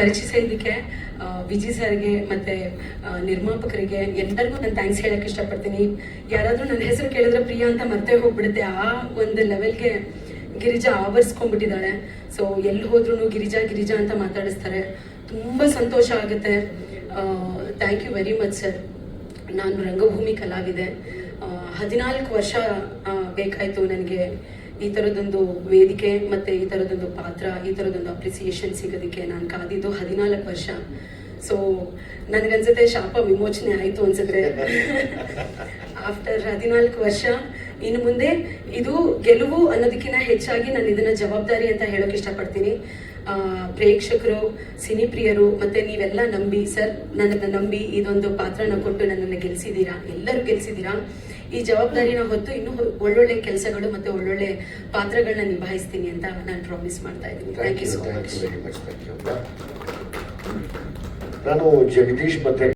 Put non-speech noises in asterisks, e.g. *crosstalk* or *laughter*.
ಪರಿಚಯಿಸಿ ವಿಜಿ ಸರ್ಗೆ ಮತ್ತೆ ನಿರ್ಮಾಪಕರಿಗೆ ಎಲ್ಲರಿಗೂ ನಾನು ಥ್ಯಾಂಕ್ಸ್ ಹೇಳಕ್ ಇಷ್ಟಪಡ್ತೀನಿ. ಯಾರಾದರೂ ನನ್ನ ಹೆಸರು ಕೇಳಿದ್ರೆ ಪ್ರಿಯಾ ಅಂತ ಮತ್ತೆ ಹೋಗ್ಬಿಡುತ್ತೆ. ಆ ಒಂದು ಲೆವೆಲ್ಗೆ ಗಿರಿಜಾ ಆವರಿಸ್ಕೊಂಡ್ಬಿಟ್ಟಿದ್ದಾಳೆ. ಸೊ ಎಲ್ಲಿ ಹೋದ್ರೂ ಗಿರಿಜಾ ಗಿರಿಜಾ ಅಂತ ಮಾತಾಡಿಸ್ತಾರೆ. ತುಂಬ ಸಂತೋಷ ಆಗುತ್ತೆ. Thank you very much sir ನಾನು ರಂಗಭೂಮಿ ಕಲಾವಿದೆ. ಹದಿನಾಲ್ಕು ವರ್ಷ ಬೇಕಾಯ್ತು ನನಗೆ. ಈ ಥರದೊಂದು ವೇದಿಕೆ ಮತ್ತು ಈ ಥರದೊಂದು ಪಾತ್ರ ಈ ಥರದೊಂದು ಅಪ್ರಿಸಿಯೇಷನ್ ಸಿಗೋದಕ್ಕೆ ನಾನು ಕಾದಿದ್ದು ಹದಿನಾಲ್ಕು ವರ್ಷ. ಸೊ ನನಗನ್ಸುತ್ತೆ ಶಾಪ ವಿಮೋಚನೆ ಆಯಿತು ಅನ್ಸಿದ್ರೆ ಆಫ್ಟರ್ *laughs* ಹದಿನಾಲ್ಕು ವರ್ಷ ಇನ್ನು ಮುಂದೆ ಇದು ಗೆಲುವು ಅನ್ನೋದಕ್ಕಿಂತ ಹೆಚ್ಚಾಗಿ ನಾನು ಇದನ್ನ ಜವಾಬ್ದಾರಿ ಅಂತ ಹೇಳೋಕೆ ಇಷ್ಟಪಡ್ತೀನಿ. ಆ, ಪ್ರೇಕ್ಷಕರು ಸಿನಿಪ್ರಿಯರು ಮತ್ತೆ ನೀವೆಲ್ಲ ನಂಬಿ ಸರ್ ನನ್ನನ್ನು ನಂಬಿ ಇದೊಂದು ಪಾತ್ರನ ಕೊಟ್ಟು ನನ್ನನ್ನು ಗೆಲ್ಸಿದ್ದೀರಾ ಎಲ್ಲರೂ ಗೆಲ್ಸಿದ್ದೀರಾ ಈ ಜವಾಬ್ದಾರಿನ ಹೊತ್ತು ಇನ್ನೂ ಒಳ್ಳೊಳ್ಳೆ ಕೆಲಸಗಳು ಮತ್ತೆ ಒಳ್ಳೊಳ್ಳೆ ಪಾತ್ರಗಳನ್ನ ನಿಭಾಯಿಸ್ತೀನಿ ಅಂತ ನಾನು ಪ್ರಾಮಿಸ್ ಮಾಡ್ತಾ ಇದ್ದೀನಿ. ಥ್ಯಾಂಕ್ ಯು ಸೋ ಮಚ್ ನಾನು ಜಗದೀಶ್ ಮತ್ತೆ